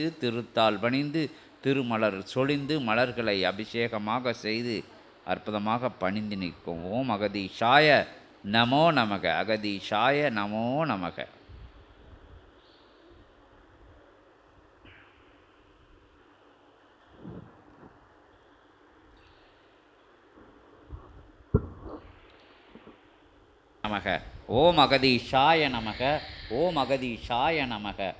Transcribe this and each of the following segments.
அணிந்து திருத்தால் பணிந்து திருமலர் சொலிந்து மலர்களை அபிஷேகமாக செய்து அற்புதமாக பணிந்து நிற்கும். ஓம் அகதீஷாய நமோ நமக. அகதீஷாய நமோ நமக. நமக. ஓம் அகதீஷாய நமக. ஓம் அகதீஷாய நமக.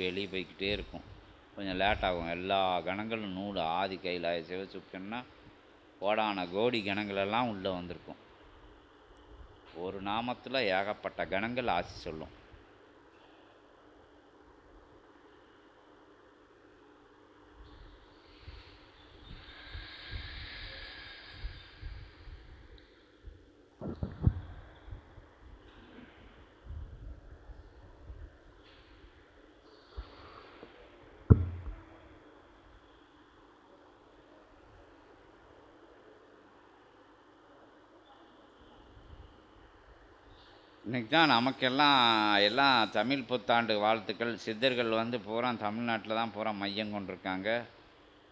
வெளியே போய்க்கிட்டே இருக்கும். கொஞ்சம் லேட் ஆகும். எல்லா கணங்களும் நூல் ஆதி கைலாய சிவசுக்கன்னா கோடான கோடி கணங்களெல்லாம் உள்ளே வந்திருக்கும். ஒரு நாமத்தில் ஏகப்பட்ட கணங்கள் ஆசி சொல்லும். இன்றைக்கி தான் நமக்கெல்லாம் எல்லாம் தமிழ் புத்தாண்டு வாழ்த்துக்கள். சித்தர்கள் வந்து பூரா தமிழ்நாட்டில் தான் பூரா மையம் கொண்டிருக்காங்க.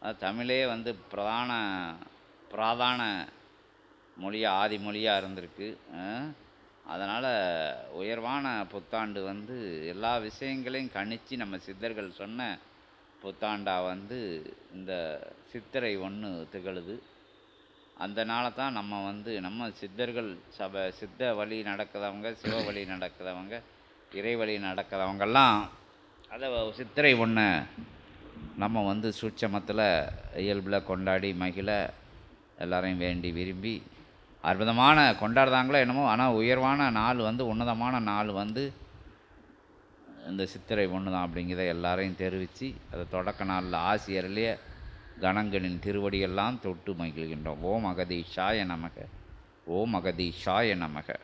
அது தமிழே வந்து பிரதான பிராதான மொழியாக ஆதி மொழியாக இருந்திருக்கு. அதனால் உயர்வான புத்தாண்டு வந்து எல்லா விஷயங்களையும் கணித்து நம்ம சித்தர்கள் சொன்ன புத்தாண்டாக வந்து இந்த சித்திரை ஒன்று திகழுது. அந்த தான் நம்ம வந்து நம்ம சித்தர்கள் சபை சித்த வழி நடக்கிறவங்க சிவ வழி நடக்கிறவங்க இறை வழி நடக்கிறவங்கெல்லாம் அதை சித்திரை ஒன்று நம்ம வந்து சூட்சமத்தில் இயல்பில் கொண்டாடி மகிழ எல்லாரையும் வேண்டி விரும்பி அற்புதமான கொண்டாடுறாங்களோ என்னமோ ஆனால் உயர்வான நாள் வந்து உன்னதமான நாள் வந்து இந்த சித்திரை ஒன்று தான் அப்படிங்கிறத எல்லாரையும் தெரிவித்து அதை தொடக்க நாளில் ஆசிரியர்லேயே கணங்களின் திருவடியெல்லாம் தொட்டு மகிழ்கின்றோம். ஓம் அகதீஷாய நமக. ஓம் அகதீஷாய நமக.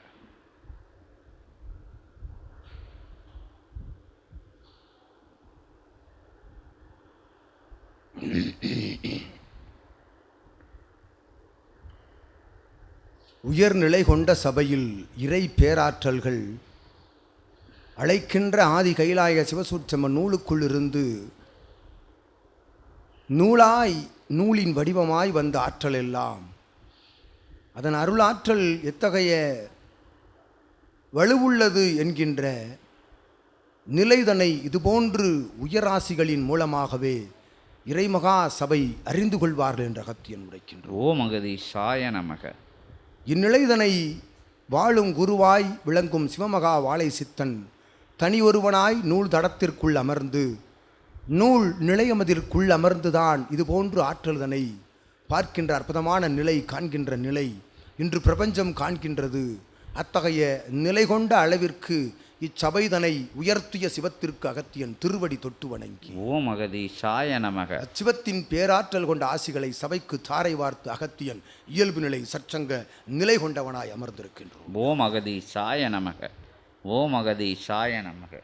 உயர்நிலை கொண்ட சபையில் இறை பேராற்றல்கள் அழைக்கின்ற ஆதி கைலாய சிவசூட்சம நூலுக்குள்ளிருந்து நூலாய் நூலின் வடிவமாய் வந்த ஆற்றல் எல்லாம் அதன் அருளாற்றல் எத்தகைய வலுவுள்ளது என்கின்ற நிலைதனை இதுபோன்று உயராசிகளின் மூலமாகவே இறைமகா சபை அறிந்து கொள்வார்கள் என்ற அகத்தியன் உரைக்கின்றோம் ஓம் அகதீஷாய நமக. இந்நிலைதனை வாழும் குருவாய் விளங்கும் சிவமகா வாழை சித்தன் தனி ஒருவனாய் நூல் தடத்திற்குள் அமர்ந்து நூல் நிலையமதிற்குள் அமர்ந்துதான் இதுபோன்று ஆற்றல்தனை பார்க்கின்ற அற்புதமான நிலை காண்கின்ற நிலை. இன்று பிரபஞ்சம் காண்கின்றது. அத்தகைய நிலை கொண்ட அளவிற்கு இச்சபைதனை உயர்த்திய சிவத்திற்கு அகத்தியன் திருவடி தொட்டு வணங்கி. ஓம் அகதீஷாய நமக. அச்சிவத்தின் பேராற்றல் கொண்ட ஆசிகளை சபைக்கு தாரை வார்த்து அகத்தியன் இயல்பு நிலை சற்சங்க நிலை கொண்டவனாய் அமர்ந்திருக்கின்றோம். ஓம் அகதீஷாய நமக. ஓம் அகதீஷாய நமக.